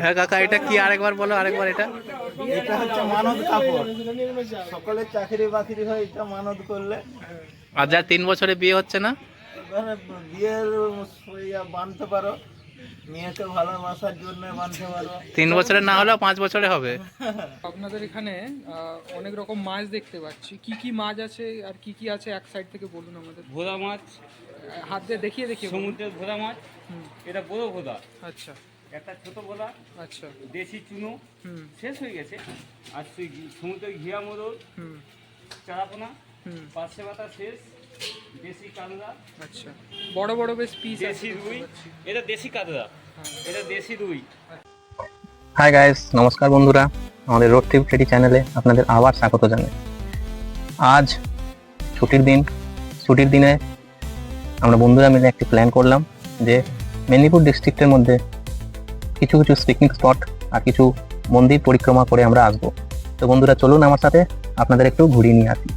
হ্যাঁ কাকা এটা কি আরেকবার বলো আরেকবার এটা? এটা হচ্ছে মানদ কাপড়। সকলের চাকরি বাকরি হয় এটা মানদ করলে। আর যার তিন বছরে বিয়ে হচ্ছে না? বিয়ের বানতে পারো মেয়েকে ভালোবাসার জন্য বানতে পারো। তিন বছরে না হলেও পাঁচ বছরে হবে। আপনাদের এখানে অনেক রকম মাছ দেখতে পাচ্ছি। কি কি মাছ আছে আর কি কি আছে এক সাইড থেকে বলুন আমাদের? ভোদা মাছ হাত দিয়ে দেখিয়ে দেখিয়ে। সমুদ্রের ভোদা মাছ হুম, এটা বড় ভোদা আচ্ছা। একটা ছোট ভোদা আচ্ছা। দেশি চুনো হুম। শেষ হয়ে গেছে। আর সমুদ্রের ঘিয়া মোদর হুম। চারাপোনা হুম। পার্শে পাতা শেষ দেশি কাতলা আচ্ছা। বড় বড় বেশ পিস দেশি রুই এটা দেশি কাতলা হ্যাঁ। এটা দেশি রুই। হাই গাইস নমস্কার বন্ধুরা। আমাদের রোড ট্রিপ টেডি চ্যানেলে আপনাদের আবার স্বাগত জানাই। আজ ছুটির দিন। ছুটির দিনে আমরা বন্ধুরা মিলে একটি প্ল্যান করলাম যে মেদিনীপুর ডিস্ট্রিক্টের মধ্যে কিছু কিছু পিকনিক স্পট আর কিছু মন্দির পরিক্রমা করে আমরা আসব। তো বন্ধুরা, চলুন আমার সাথে আপনাদের একটু ঘুরিয়ে নিয়ে আসি।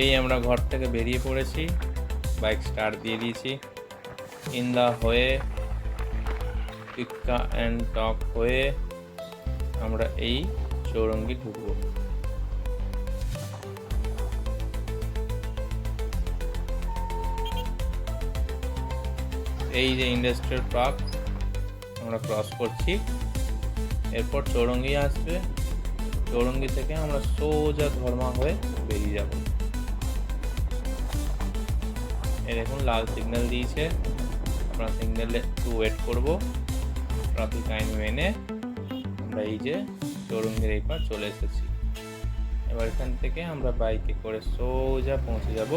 এই আমরা ঘর থেকে বেরিয়ে পড়েছি। বাইক স্টার্ট দিয়ে দিয়েছি। ইন দা হয়ে টিক্কা অ্যান্ড টক হয়ে আমরা এই চৌরঙ্গি ঢুকবো। এই যে ইন্ডাস্ট্রিয়াল পার্ক, আমরা ক্রস করছি। এরপর চৌরঙ্গি আসবে। চৌরঙ্গি থেকে আমরা সোজা ধর্মা হয়ে বেরিয়ে যাব। দেখুন, লাল সিগন্যাল দিয়েছে। আমরা সিগন্যালে একটু ওয়েট করব। ট্রাফিক আইন মেনে আমরা এই যে চৌরঙ্গির এই পার চলে এসেছি। এবার এখান থেকে আমরা বাইকে করে সোজা পৌঁছে যাব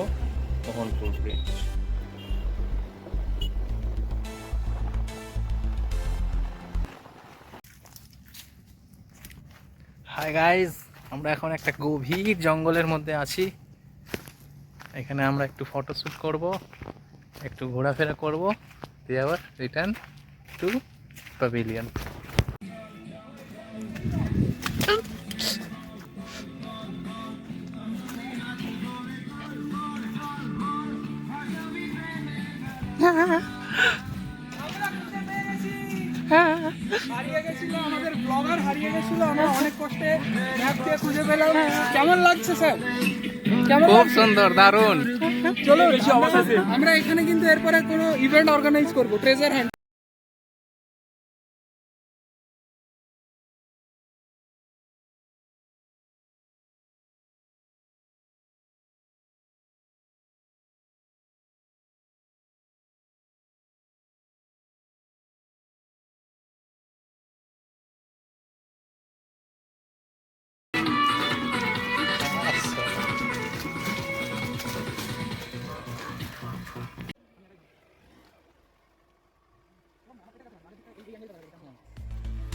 মোহনপুর ব্রিজ হাই গাইস আমরা এখন একটা গভীর জঙ্গলের মধ্যে আছি। এখানে আমরা একটু ফটোশ্যুট করব একটু ঘোরাফেরা করব। দিয়ে আবার রিটার্ন টু প্যাভিলিয়ন হারিয়ে গেছিল আমাদের ব্লগার হারিয়ে গেছিল আমরা অনেক কষ্টে ম্যাপ দিয়ে খুঁজে পেলাম। কেমন লাগছে স্যার খুব সুন্দর দারুণ। চলো আমরা এখানে কিন্তু এরপরে কোনো ইভেন্ট অর্গানাইজ করব। ট্রেজার হ্যান্ড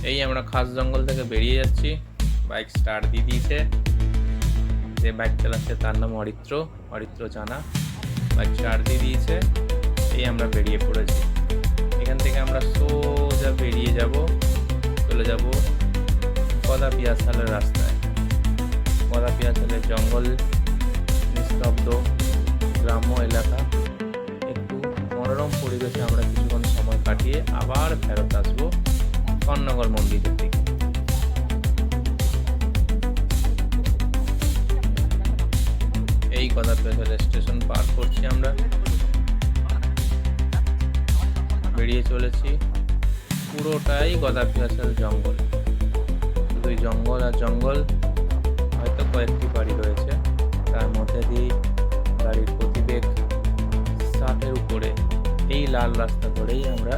এই আমরা খাস জঙ্গল থেকে বেরিয়ে যাচ্ছি। বাইক স্টার্ট দিয়ে দিয়েছে। যে বাইক চালাচ্ছে তার নাম অরিত্র। অরিত্র জানা। বাইক স্টার্ট দিয়ে দিয়েছে। এই আমরা বেরিয়ে পড়েছি। এখান থেকে আমরা সোজা বেরিয়ে যাব। চলে যাব কদা পিয়াসালের রাস্তায়। কদা পিয়াসালের জঙ্গল নিস্তব্ধ গ্রাম্য এলাকা। একটু মনোরম পরিবেশে আমরা কিছুক্ষণ সময় কাটিয়ে আবার ফেরত আসব। কর্ণগর মন্দিরের দিকে। এই কথা পেছাল স্টেশন পার করছি আমরা। বেরিয়ে চলেছি। পুরোটাই গদা পিয়াসাল জঙ্গল। শুধুই জঙ্গল আর জঙ্গল, হয়তো কয়েকটি বাড়ি রয়েছে। তার মধ্যে দিয়ে গাড়ির গতিবেগ ষাটের উপরে। এই লাল রাস্তা ধরেই আমরা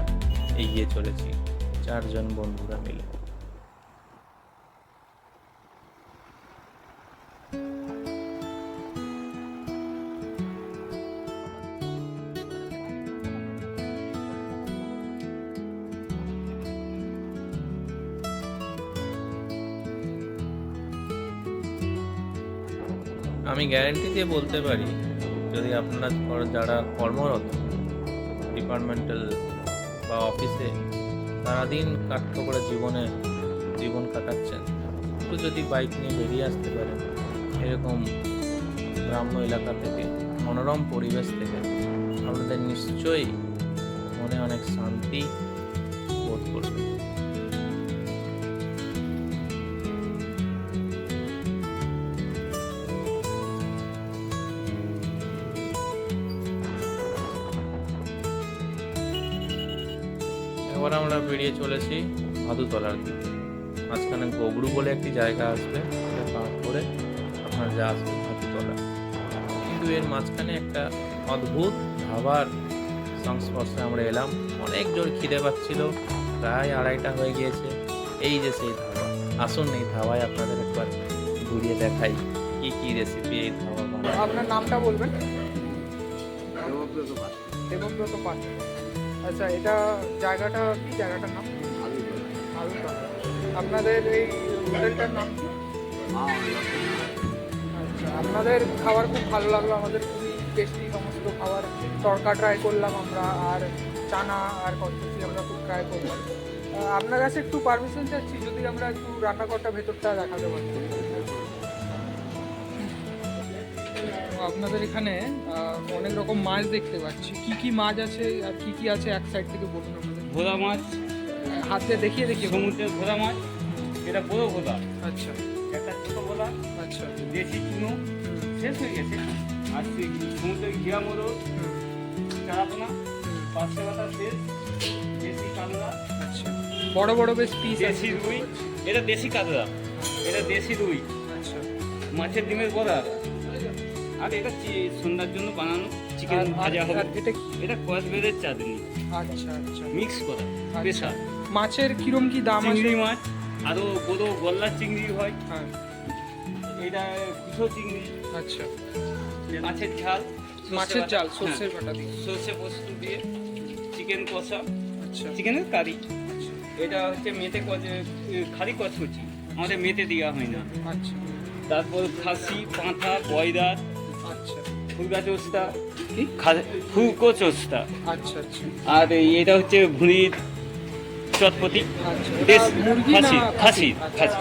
এগিয়ে চলেছি। চারজন বন্ধুরা মিলে। আমি গ্যারেন্টি দিয়ে বলতে পারি, যদি আপনারা যারা কর্মরত ডিপার্টমেন্টাল বা অফিসে সারাদিন কাঠ করে জীবনে জীবন কাটাচ্ছেন। একটু যদি বাইক নিয়ে বেরিয়ে আসতে পারেন, এরকম গ্রাম্য এলাকা থেকে, মনোরম পরিবেশ থেকে, আপনাদের নিশ্চয়ই মনে অনেক শান্তি বোধ করবেন এবার আমরা বেরিয়ে চলেছি ভাদুতলার দিকে। মাঝখানে গবরু বলে একটি জায়গা আসবে সেটা পার করে আপনার যা আসবে ভাদুতলা কিন্তু এর মাঝখানে একটা অদ্ভুত ধাবার সংস্পর্শে আমরা এলাম। অনেক জোর খিদে পাচ্ছিল প্রায় আড়াইটা হয়ে গিয়েছে। এই যে সেই ধাবা আসুন এই ধাবায় আপনাদের একবার ঘুরিয়ে দেখাই কি কি রেসিপি এই ধাবা আপনার নামটা বলবেন? দেবব্রত পাত্র আচ্ছা এটা জায়গাটা কি জায়গাটার নাম? আপনাদের এই হোটেলটার নাম কি? আচ্ছা আপনাদের খাবার খুব ভালো লাগল, আমাদের খুবই টেস্টি সমস্ত খাবার। তরকা ট্রাই করলাম আমরা, আর চানা আর কচুরি আমরা খুব ট্রাই করলাম। আপনার কাছে একটু পারমিশন চাচ্ছি, যদি আমরা একটু রান্নাঘরটা ভেতরটা দেখাতে পারি। আপনাদের এখানে অনেক রকম মাছ দেখতে পাচ্ছি। কি কি মাছ আছে আর কি কি আছে এক সাইড থেকে বলুন আমাদের। ভোলা মাছ হাতে দেখিয়ে বলুন। সমুদ্রের ভোলা মাছ এটা বড় ভোলা। আচ্ছা। একটা ছোট ভোলা আচ্ছা। দেশি চুনো শেষ হয়ে গেছে। আর সেই সমুদ্রের ঘিয়া হুম, চারাপোনা পাঁচশো পাতা শেষ দেশি কাতলা আচ্ছা। বড় বড় বেশ পিস দেশি রুই এটা দেশি কাতলা এটা দেশি রুই। আচ্ছা। মাছের ডিমের বড়া। আর এটা সন্ধ্যার জন্য বানানো চিকেন ভাজা হবে। এটা? এটা কসবেরের চাটনি। আচ্ছা আচ্ছা। মিক্স করা আচ্ছা। স্পেশাল মাছের কিরম কি দাম আছে? চিংড়ি মাছ আরও বড় গল্লা চিংড়ি হয়। হ্যাঁ। এটা কুচো চিংড়ি। আচ্ছা। মাছের ঝাল মাছের। জাল হ্যাঁ, সর্ষের বাটা দিয়ে। সর্ষে পোস্ত দিয়ে চিকেন কষা। আচ্ছা। চিকেনের কারি। আচ্ছা। এটা হচ্ছে মেতে খালি কচ করছি আমাদের মেতে দেওয়া হয় না। আচ্ছা। তারপর খাসি পাঁঠা বয়দার। ফুলগা চোস্তা? ফুলকো চোস্তা আচ্ছা আচ্ছা। আর এটা হচ্ছে ভুঁড়ির চটপটি আচ্ছা খাসি? খাসি আচ্ছা, খাসি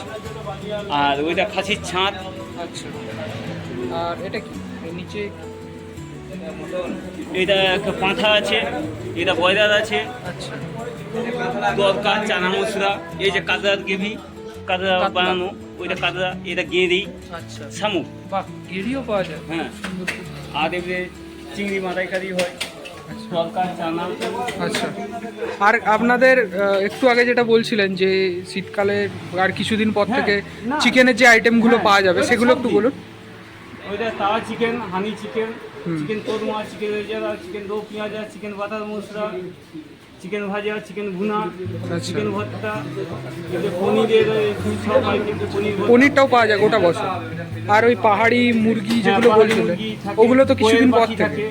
আর ওইটা খাসির আচ্ছা। আর এটা কি? নিচে এটা একটা পাঁঠা আছে এটা বয়দার আছে দরকার চানা মশলা এই যে কাদরার গ্রেভি কাদরা বানানো ওইটা কাদরা এটা গেঁড়ি শামুক। গেরিও পাওয়া যায়। হ্যাঁ। আর এমনি চিংড়ি মালাইকারি হয় আচ্ছা। আর আপনাদের একটু আগে যেটা বলছিলেন যে শীতকালে আর কিছুদিন পর হ্যাঁ, থেকে চিকেনের যে আইটেমগুলো হ্যাঁ, পাওয়া যাবে সেগুলো একটু বলুন। ওইটা tawa chicken honey chicken chicken korma chicken rezala chicken rho পেঁয়াজা চিকেন বাটার মশলা চিকেন ভাজা চিকেন ভুনা আচ্ছা। চিকেন ভর্তা পনিরের সব পনির পনিরটাও পাওয়া যায় গোটা বছর। আর ওই পাহাড়ি মুরগি হ্যাঁ, যেগুলো থাকে, ওগুলো তো কিছুদিন পর থেকে।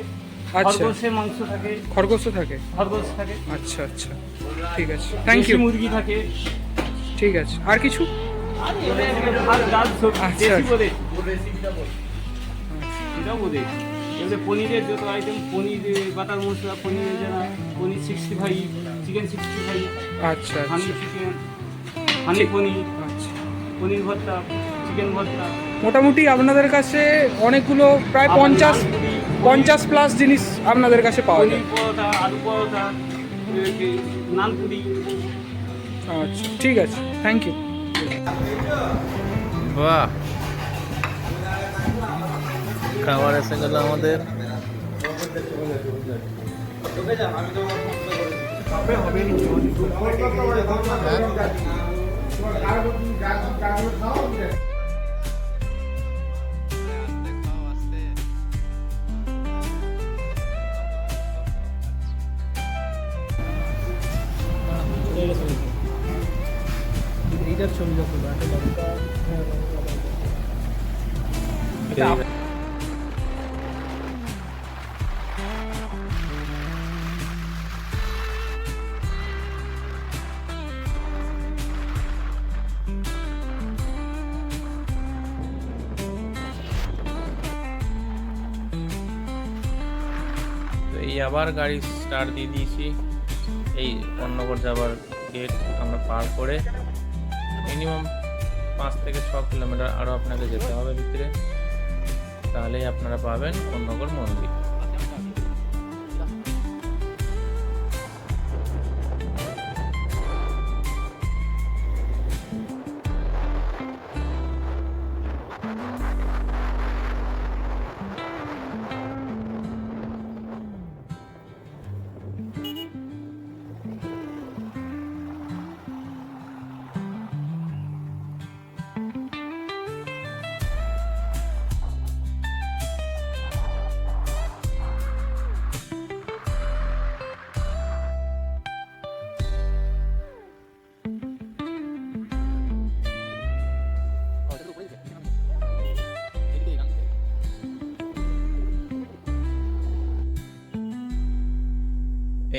আচ্ছা। মাংস থাকে। খরগোশ থাকে? খরগোশ থাকে। আচ্ছা আচ্ছা। ঠিক আছে। থ্যাংক ইউ মুরগি থাকে। ঠিক আছে। আর কিছু? আচ্ছা। এবারে পনিরের যত আইটেম পনির বাটার মশলা পনির যারা paneer sixty five chicken sixty five আচ্ছা। হানি আচ্ছা চিকেন হানি পনির আচ্ছা পনির ভর্তা চিকেন ভর্তা। মোটামুটি আপনাদের কাছে অনেকগুলো প্রায় পঞ্চাশ পঞ্চাশ প্লাস জিনিস আপনাদের কাছে পাওয়া যায়। পরোটা আলু পরোটা নানপুরি। আচ্ছা ঠিক আছে। থ্যাংক ইউ বাহ। খাবার এসে গেল আমাদের এইটার ছবি যখন তো এই আবার গাড়ি স্টার্ট দিয়ে দিয়েছি। এই অন্নগর যাবার গেট আমরা পার করে মিনিমাম পাঁচ থেকে ছ কিলোমিটার আরও আপনাকে যেতে হবে ভিতরে। তাহলেই আপনারা পাবেন অন্নগর মন্দির।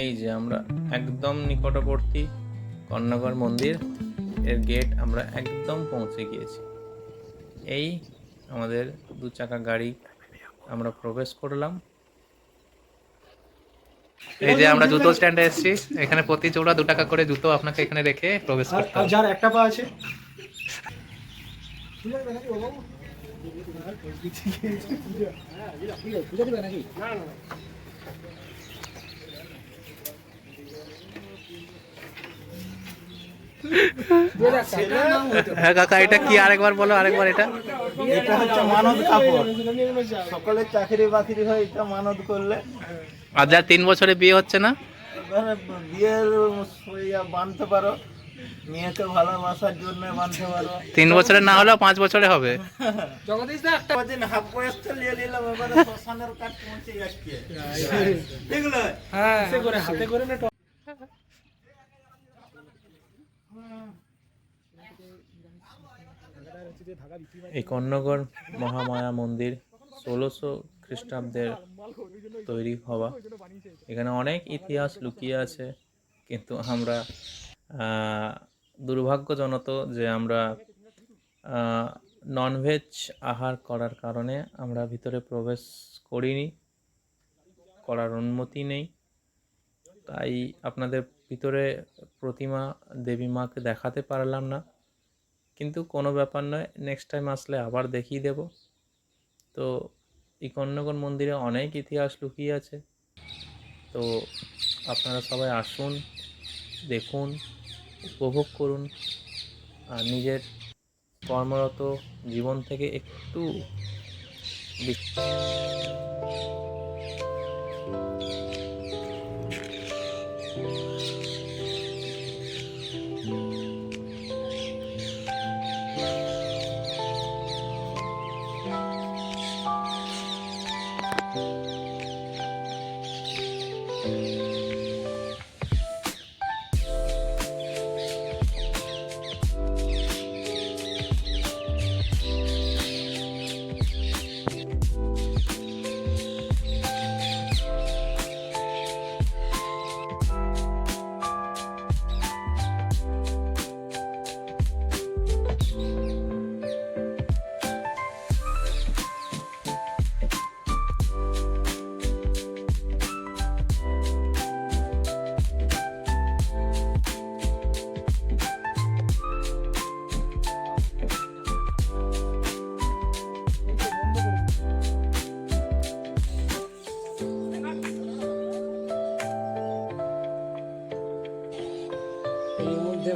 এই যে আমরা একদম নিকটবর্তী কর্ণগর মন্দির এর গেট আমরা একদম পৌঁছে গিয়েছি। এই আমাদের দু চাকা গাড়ি আমরা প্রবেশ করলাম। এই যে আমরা জুতো স্ট্যান্ডে এসেছি এখানে প্রতি জোড়া দু টাকা করে জুতো আপনাকে এখানে রেখে প্রবেশ করতে হবে। যার একটা পা আছে। হ্যাঁ কাকা এটা কি আরেকবার বলো আরেকবার এটা? এটা হচ্ছে মানদ কাপড়। সকলের চাকরি বাকরি হয় এটা মানদ করলে। আর যার তিন বছরে বিয়ে হচ্ছে না? বিয়ের বাঁধতে পারো মেয়েকে ভালোবাসার জন্য পারো। তিন বছরের না হলেও পাঁচ বছরে হবে। জগদীশ দা একটা কদিন হাফ বয়সটা নিয়ে নিলাম এবারে শ্মশানের কাঠ পৌঁছে যাচ্ছে। দেখল হ্যাঁ করে হাতে করে না এই কর্ণগর মহামায়া মন্দির ষোলোশো খ্রিস্টাব্দের তৈরি হওয়া। এখানে অনেক ইতিহাস লুকিয়ে আছে, কিন্তু আমরা দুর্ভাগ্যজনত যে আমরা ননভেজ আহার করার কারণে আমরা ভিতরে প্রবেশ করিনি, করার অনুমতি নেই। তাই আপনাদের ভিতরে প্রতিমা দেবী মাকে দেখাতে পারলাম না। কিন্তু কোনো ব্যাপার নয় নেক্সট টাইম আসলে আবার দেখিয়ে দেব। তো এই কন্যাগর মন্দিরে অনেক ইতিহাস লুকিয়ে আছে। তো আপনারা সবাই আসুন, দেখুন, উপভোগ করুন, আর নিজের কর্মরত জীবন থেকে একটু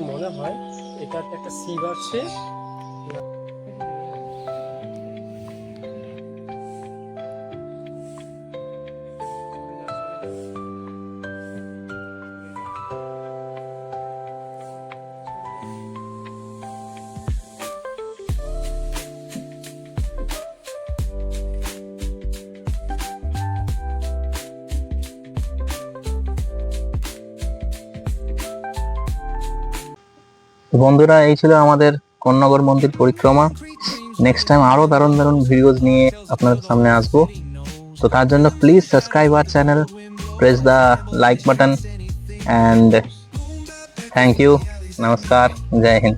মনে হয় এটাতে একটা সিভ আছে বন্ধুরা, এই ছিল আমাদের কন্যাগর মন্দির পরিক্রমা। নেক্সট টাইম আরও দারুণ দারুণ ভিডিওস নিয়ে আপনাদের সামনে আসব। তো তার জন্য please subscribe R channel press the like button and thank you নমস্কার, জয় হিন্দ।